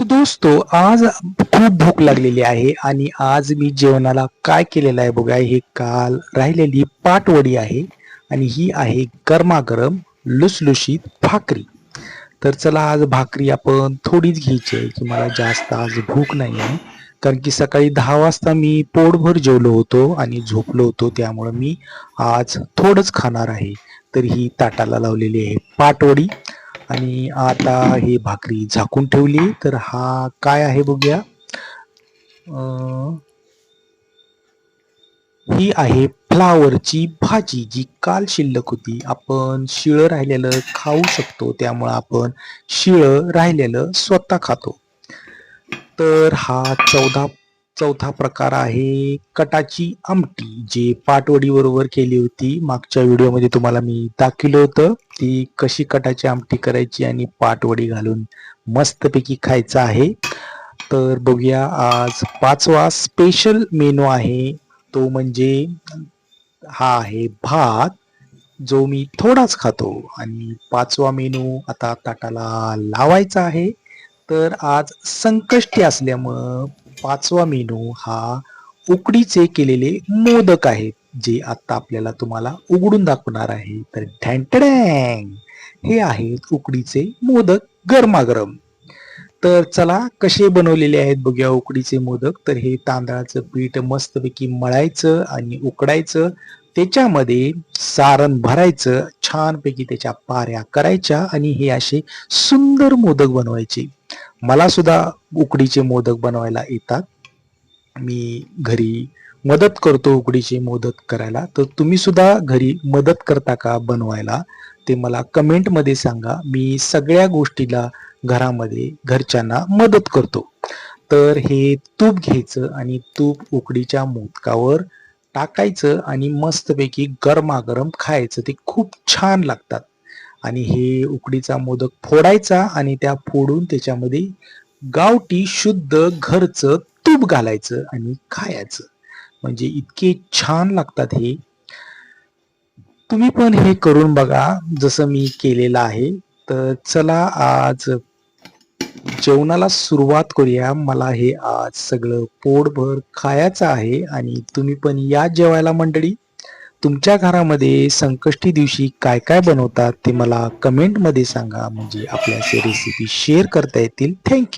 तर दोस्तो आज खूप भूक लागलेली आहे आणि आज मी जेवणाला काय केलेलं आहे बघा हे काल राहिलेली पाटवडी आहे आणि ही आहे गरमागरम लुसलुशीत भाकरी. तर चला आज भाकरी आपण थोडीच घ्यायची आहे की मला जास्त आज भूक नाही आहे. कारण की सकाळी दहा वाजता मी पोटभर जेवलो होतो आणि झोपलो होतो त्यामुळं मी आज थोडंच खाणार आहे. तर ही ताटाला लावलेली आहे पाटवडी. आणि आता ही भाकरी झाकून ठेवली. तर हा काय आहे बघूया. ही आहे फ्लावरची भाजी जी काल शिल्लक होती. आपण शिळं राहिलेलं खाऊ शकतो. त्यामुळं आपण शिळं राहिलेलं स्वतः खातो. तर हा चौदा चौथा प्रकार आहे कटाची आमटी जे पाटवडी बरोबर केली होती. मागच्या व्हिडिओमध्ये तुम्हाला मी दाखवलं होतं ती कशी कटाची आमटी करायची आणि पाटवडी घालून मस्तपैकी खायचं आहे. तर बघूया आज पाचवा स्पेशल मेनू आहे. तो म्हणजे हा आहे भात जो मी थोडाच खातो. आणि पाचवा मेनू आता ताटाला लावायचा आहे. तर आज संकष्टी असल्यामुळं पाचवा मेनू हा उकडीचे केलेले मोदक आहेत जे आता आपल्याला तुम्हाला उघडून दाखवणार आहे. तर ढँटडँग हे आहेत उकडीचे मोदक गरमागरम. तर चला कसे बनवलेले आहेत बघूया उकडीचे मोदक. तर हे तांदळाचं पीठ मस्तपैकी मळायचं आणि उकडायचं. त्याच्यामध्ये सारण भरायचं. छानपैकी त्याच्या पाऱ्या करायच्या आणि हे असे सुंदर मोदक बनवायचे. मला सुद्धा उकडीचे मोदक बनवायला येतात. मी घरी मदत करतो उकडीचे मोदक करायला. तर तुम्ही सुद्धा घरी मदत करता का बनवायला? ते मला कमेंटमध्ये सांगा. मी सगळ्या गोष्टीला घरामध्ये घरच्यांना मदत करतो. तर हे तूप घ्यायचं आणि तूप उकडीच्या मोदकावर टाकायचं आणि मस्तपैकी गरमागरम खायचं. ते खूप छान लागतात. आणि हे उकडीचा मोदक फोडायचा आणि त्या फोडून त्याच्यामध्ये गावठी शुद्ध घरचं तूप घालायचं आणि खायचं. म्हणजे इतके छान लागतात हे. तुम्ही पण हे करून बघा जसं मी केलेलं आहे. तर चला आज जेवणाला सुरुवात करूया. मला हे आज सगळं पोटभर खायचं आहे आणि तुम्ही पण या जेवायला मंडळी. तुमच्या घरामध्ये संकष्टी दिवशी काय काय बनवतात ते मला कमेंटमध्ये सांगा. म्हणजे आपल्या रेसिपी शेअर करता येतील. थँक्यू